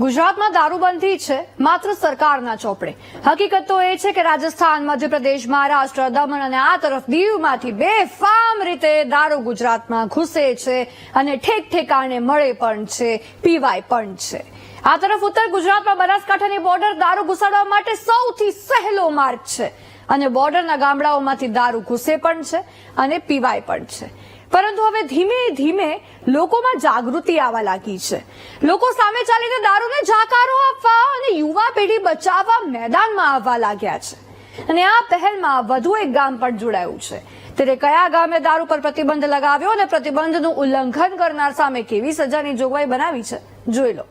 ગુજરાતમાં દારૂબંધી છે, માત્ર સરકારના ચોપડે. હકીકત તો એ છે કે રાજસ્થાન મધ્યપ્રદેશ મહારાષ્ટ્ર દમણ અને આ તરફ દીવમાંથી બેફામ રીતે દારૂ ગુજરાતમાં ઘૂસે છે અને ઠેક ઠેકાણે મળે પણ છે, પીવાય પણ છે. આ તરફ ઉત્તર ગુજરાતમાં બનાસકાંઠાની બોર્ડર દારૂ ઘુસાડવા માટે સૌથી સહેલો માર્ગ છે અને બોર્ડરના ગામડાઓમાંથી દારૂ ઘૂસે પણ છે અને પીવાય પણ છે. પરંતુ હવે ધીમે ધીમે લોકોમાં જાગૃતિ આવવા લાગી છે. લોકો સામે ચાલીને દારૂને જાકારો આપવા અને યુવા પેઢી બચાવવા મેદાનમાં આવવા લાગ્યા છે. અને આ પહેલમાં વધુ એક ગામ પણ જોડાયું છે. ત્યારે કયા ગામે દારૂ પર પ્રતિબંધ લગાવ્યો અને પ્રતિબંધનું ઉલ્લંઘન કરનાર સામે કેવી સજાની જોગવાઈ બનાવી છે? જોઈ લો.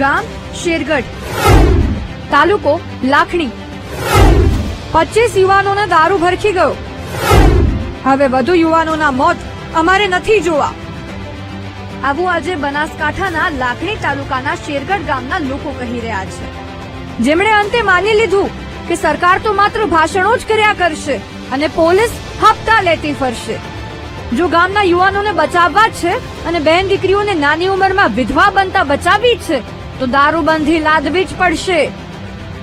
ગામ, શેરગઢ. તાલુકો, લાખણી. પચીસ યુવાનોને દારૂ ભરખી ગયો. હવે વધુ યુવાનોના મોત અમારે નથી જોવા. આવું આજે બનાસકાંઠાના લાખણી તાલુકાના શેરગઢ ગામના લોકો કહી રહ્યા છે. જેમણે અંતે માની લીધું કે સરકાર તો માત્ર ભાષણો જ કર્યા કરશે અને પોલીસ હપ્તા લેતી ફરશે. જો ગામના યુવાનોને બચાવવા છે અને બહેન દીકરીઓને નાની ઉંમરમાં વિધવા બનતા બચાવી છે તો દારૂબંધી લાદવી જ પડશે.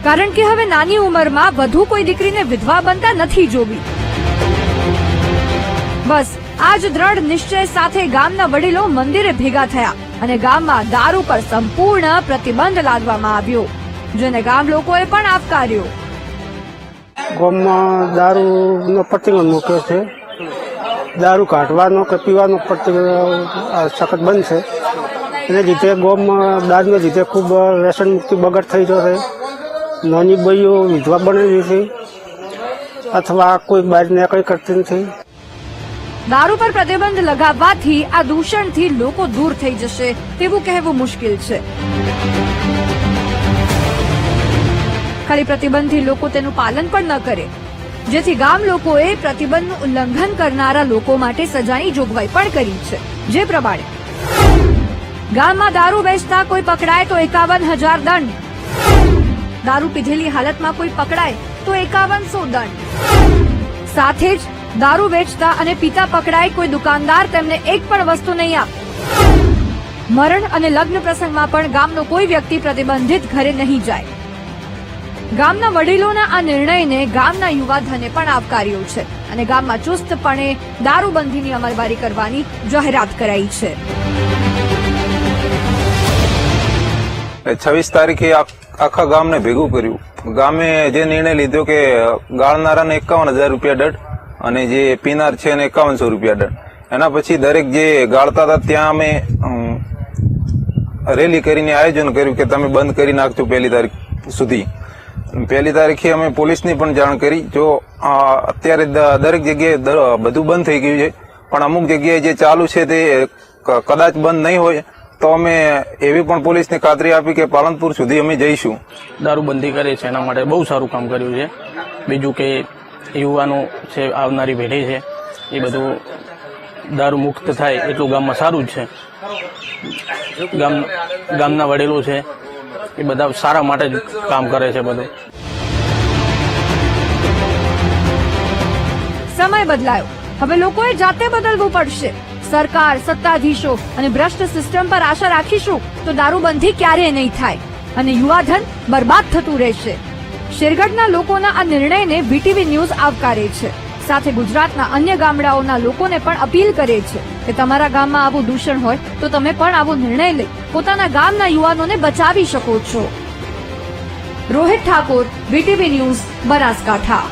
કારણ કે હવે નાની ઉંમરમાં વધુ કોઈ દીકરીને વિધવા બનતા નથી જોવી. બસ આજ દ્રઢ નિશ્ચય સાથે ગામના વડીલો મંદિરે ભેગા થયા અને ગામમાં દારૂ પર સંપૂર્ણ પ્રતિબંધ લાદવામાં આવ્યો, જેને ગામ લોકોએ પણ આવકાર્યો. ગામમાં દારૂનો પ્રતિબંધ મૂક્યો છે. દારૂ કાઢવાનો કે પીવાનો સખત બંધ છે. એને લીધે ગામમાં દારૂને લીધે ખૂબ વ્યસન મુક્તિ બગડ થઈ જશે નાની બઈઓ વિધવા બનેલી છે. અથવા કોઈ બહાર નીકળી કરતી નથી. દારૂ પર પ્રતિબંધ લગાવવાથી આ દૂષણથી લોકો દૂર થઈ જશે તેવું કહેવું મુશ્કેલ છે. ખાલી પ્રતિબંધથી લોકો તેનું પાલન પણ ન કરે. જેથી ગામ લોકોએ પ્રતિબંધનું ઉલ્લંઘન કરનારા લોકો માટે સજાની જોગવાઈ પણ કરી છે. જે પ્રમાણે ગામમાં દારૂ વેચતા કોઈ પકડાય તો એકાવન હજાર દંડ. દારૂ પીધેલી હાલતમાં કોઈ પકડાય તો એકાવનસો દંડ. સાથે જ દારૂ વેચતા અને પીતા પકડાય કોઈ દુકાનદાર તેમને એક પણ વસ્તુ નહીં આપે. મરણ અને લગ્ન પ્રસંગમાં પણ ગામનો કોઈ વ્યક્તિ પ્રતિબંધિત ઘરે નહીં જાય. ગામના વડીલોના આ નિર્ણયને ગામના યુવાધને પણ આવકાર્યો છે અને ગામમાં ચુસ્તપણે દારૂબંધીની અમલવારી કરવાની જાહેરાત કરાઈ છે. છવ્વીસ તારીખે આખ- ગામને ભેગું કર્યું. ગામે જે નિર્ણય લીધો કે ગાળનારાને એકાવન હજાર રૂપિયા દંડ અને જે પીનાર છે એને એકાવનસો રૂપિયા દંડ. એના પછી દરેક જે ગાળતા હતા ત્યાં અમે રેલી કરીને આયોજન કર્યું કે તમે બંધ કરી નાખજો પહેલી તારીખ સુધી. પહેલી તારીખે અમે પોલીસની પણ જાણ કરી. જો અત્યારે દરેક જગ્યાએ બધું બંધ થઈ ગયું છે. પણ અમુક જગ્યાએ જે ચાલુ છે તે કદાચ બંધ નહીં હોય. તો અમે એવી પણ પોલીસને ખાતરી આપી કે પાલનપુર સુધી અમે જઈશું. દારૂબંધી કરે છે એના માટે બહુ સારું કામ કર્યું છે. બીજું કે યુવાનો છે આવનારી પેઢી છે એ બધું દારૂ મુક્ત થાય એટલું ગામમાં સારું જ છે. ગામ ગામના વડીલો છે એ બધા સારા માટે જ કામ કરે છે બધું. સમય બદલાયો. હવે લોકોએ જાતે બદલવું પડશે. સરકાર, સત્તાધીશો અને ભ્રષ્ટ સિસ્ટમ પર આશા રાખીશું તો દારૂબંધી ક્યારેય નહીં થાય અને યુવાધન બરબાદ થતું રહેશે. શેરગઢના લોકોના આ નિર્ણયને બીટીવી ન્યૂઝ આવકારે છે. સાથે ગુજરાતના અન્ય ગામડાઓના લોકોને પણ અપીલ કરે છે કે તમારા ગામમાં આવું દૂષણ હોય તો તમે પણ આવો નિર્ણય લઈ પોતાના ગામના યુવાનોને બચાવી શકો છો. Rohit Thakor BTV news, Banaskantha.